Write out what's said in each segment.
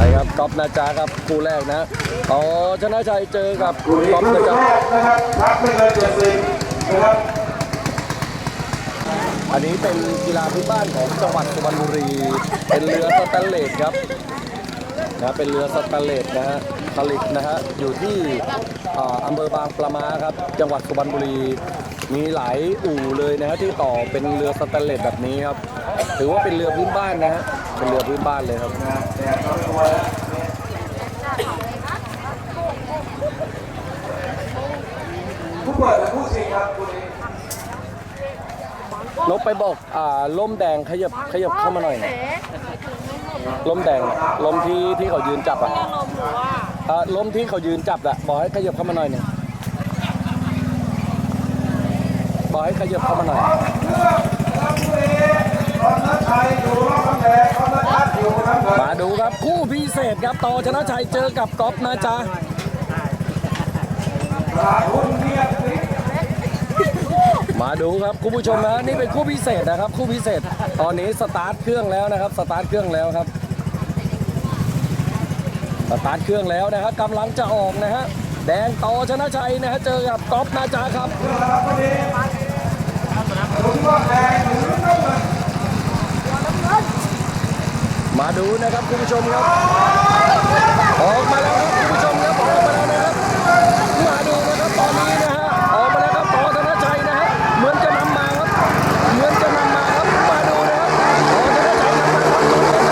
นะจ๊ะครับคู่แรกนะอ๋อชนะชัยเจอกับคู่นี้ก๊อฟคู่นะจ๊ะแรกนะครับรับไม่เกินเจ็ดสิบนะครับอันนี้เป็นกีฬาพื้นบ้านของจังหวัดสุพรรณบุรี เป็นเรือสแตนเลสครับนะเป็นเรือสแตนเลสนะฮะผลิตนะฮะอยู่ที่อ่าอำเภอบางปะมาครับ จังหวัดสุพรรณบุรี มีหลายอู่เลยนะฮะที่ต่อเป็นเรือสแตนเลสแบบนี้ครับ ถือว่าเป็นเรือพื้นบ้านนะฮะเป็นเรือพื้นบ้านเลยครับแดดอนตัวผู้เปิดและผู้ชิงครับคู่นี้นกไปบอกอ่าล่มแดงขยับขยับเข้ามาหน่อยนะล่มแดงอะล่มที่ที่เขายืนจับอะอ่าล่มที่เขายืนจับอะบอกให้ขยับเข้ามาหน่อยหนึงบ อให้ขยับเข้ามาหน่อยตอนนัดชัยอยู่รอบน้ำแดงตอนนัดชัดอยู่น้ำเงินมาดูครับคู่พิเศษครับต่อชนะชัยเจอกับก๊อฟนะจ๊ะตลามาดูครับคุณผู้ชมนะนี่เป็นคู่พิเศษนะครับ คู่พิเศษ ตอนนี้สตาร์ทเครื่องแล้วนะครับ สตาร์ทเครื่องแล้วครับสตาร์ทเครื่องแล้วนะครับกำลังจะออกนะฮะแดงต่อชนะชัยนะฮะเจอกับก๊อฟนะจ๊ะครับ มาดูนะครับคุณผู้ชมครับ ออกมาแล้วครับคุณผู้ชมครับออกมาแล้วนะครับ มาดูนะครับตอนนี้นะฮะออกมาแล้วครับต่อธนชัยนะฮะเหมือนจะนำมาครับ เหมือนจะนำมาครับมาดูนะครับต่อธนชัยนำมาครับ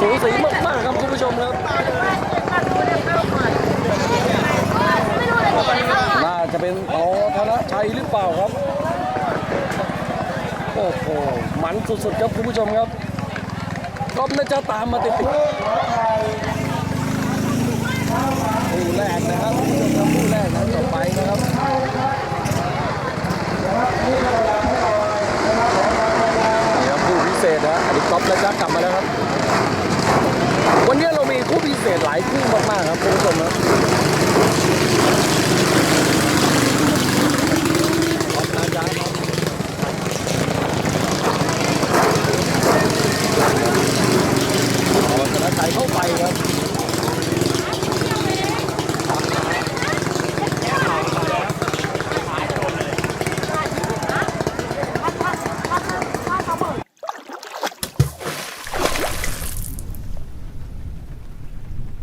สูสีมากๆครับคุณผู้ชมครับ น่าจะเป็นต่อธนชัยหรือเปล่าครับ โอ้โหมันสุดๆครับคุณผู้ชมครับก๊อฟน่าจะตามมาติดๆคู่แรกนะครับคุณผู้ชมครับคู่แรกนะต่อไปนะครับนี่ครับคู่พิเศษนะอันนี้ก๊อฟนะจ๊ะกลับมาแล้วครับ วันนี้เรามีคู่พิเศษหลายคู่มากๆครับคุณผู้ชมครับ